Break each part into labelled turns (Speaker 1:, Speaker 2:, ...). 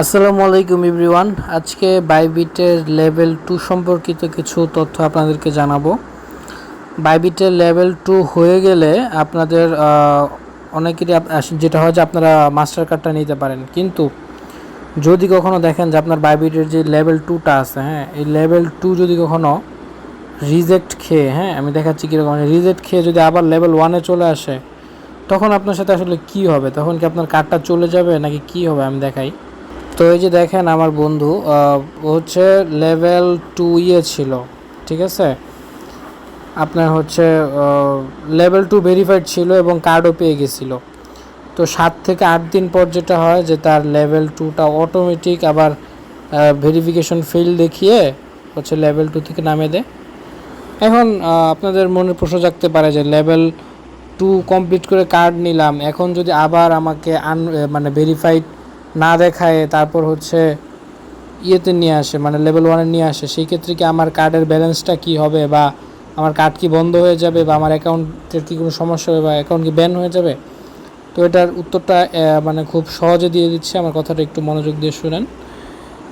Speaker 1: আসসালামু আলাইকুম এভরিওয়ান। আজকে বাইবিটের লেভেল টু সম্পর্কিত কিছু তথ্য আপনাদেরকে জানাব। বাইবিটের লেভেল টু হয়ে গেলে আপনাদের অনেকেরই যেটা হয় যে আপনারা মাস্টার কার্ডটা নিতে পারেন। কিন্তু যদি কখনো দেখেন যে আপনার বাইবিটের যে লেভেল টুটা আছে হ্যাঁ এই লেভেল টু যদি কখনো রিজেক্ট খেয়ে হ্যাঁ আমি দেখাচ্ছি কীরকম রিজেক্ট খেয়ে যদি আবার লেভেল ওয়ানে চলে আসে, তখন আপনার সাথে আসলে কি হবে? তখন কি আপনার কার্ডটা চলে যাবে নাকি কি হবে আমি দেখাই। তো এই যে দেখেন আমার বন্ধু হচ্ছে লেভেল টু ইয়ে ছিল, ঠিক আছে? আপনার হচ্ছে লেভেল টু ভেরিফাইড ছিল এবং কার্ডও পেয়ে গেছিল। তো সাত থেকে আট দিন পর যেটা হয় যে তার লেভেল টুটা অটোমেটিক আবার ভেরিফিকেশন ফেল দেখিয়ে হচ্ছে লেভেল টু থেকে নামিয়ে দেয়। এখন আপনাদের মনে প্রশ্ন জাগতে পারে যে লেভেল টু কমপ্লিট করে কার্ড নিলাম, এখন যদি আবার আমাকে আন মানে ভেরিফাইড না দেখায়, তারপর হচ্ছে ইয়েতে নিয়ে আসে মানে লেভেল ওয়ানে নিয়ে আসে। সেই ক্ষেত্রে কি আমার কার্ডের ব্যালেন্সটা কি হবে বা আমার কার্ড কি বন্ধ হয়ে যাবে বা আমার অ্যাকাউন্টের কি কোনো সমস্যা হবে বা অ্যাকাউন্ট কি ব্যান হয়ে যাবে? তো এটার উত্তরটা মানে খুব সহজে দিয়ে দিচ্ছে, আমার কথাটা একটু মনোযোগ দিয়ে শুনেন।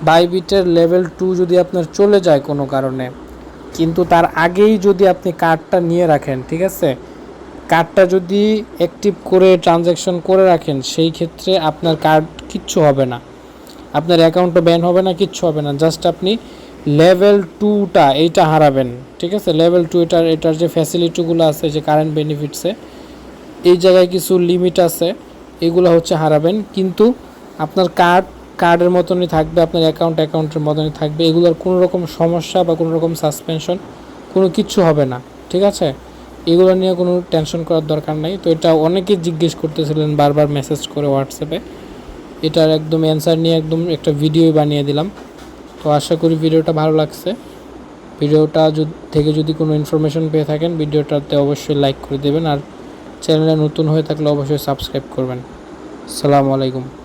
Speaker 1: বাইবিটের লেভেল টু যদি আপনার চলে যায় কোনো কারণে, কিন্তু তার আগেই যদি আপনি কার্ডটা নিয়ে রাখেন, ঠিক আছে? কার্ডটা যদি অ্যাক্টিভ করে ট্রানজ্যাকশন করে রাখেন, সেই ক্ষেত্রে আপনার কার্ড কিচ্ছু হবে না। আপনার অ্যাকাউন্টও ব্যান হবে না, কিচ্ছু হবে না। জাস্ট আপনি লেভেল টুটা এইটা হারাবেন, ঠিক আছে? লেভেল টু এটার এটার যে ফ্যাসিলিটিগুলো আছে, যে কারেন্ট বেনিফিটসে এই জায়গায় কিছু লিমিট আছে, এগুলো হচ্ছে হারাবেন। কিন্তু আপনার কার্ড, কার্ডের মতনই থাকবে, আপনার অ্যাকাউন্ট অ্যাকাউন্টের মতনই থাকবে। এগুলোর কোনো রকম সমস্যা বা কোনো রকম সাসপেনশন কোনো কিচ্ছু হবে না, ঠিক আছে? এগুলো নিয়ে কোনো টেনশন করার দরকার নেই। তো এটা অনেকেই জিজ্ঞেস করতেছিলেন বারবার মেসেজ করে হোয়াটসঅ্যাপে এটার একদম অ্যান্সার নিয়ে একদম একটা ভিডিও বানিয়ে দিলাম। তো আশা করি ভিডিওটা ভালো লাগছে। ভিডিওটা থেকে যদি কোনো ইনফরমেশন পেয়ে থাকেন ভিডিওটাতে অবশ্যই লাইক করে দেবেন। আর চ্যানেলে নতুন হয়ে থাকলে অবশ্যই সাবস্ক্রাইব করবেন। সালামু আলাইকুম।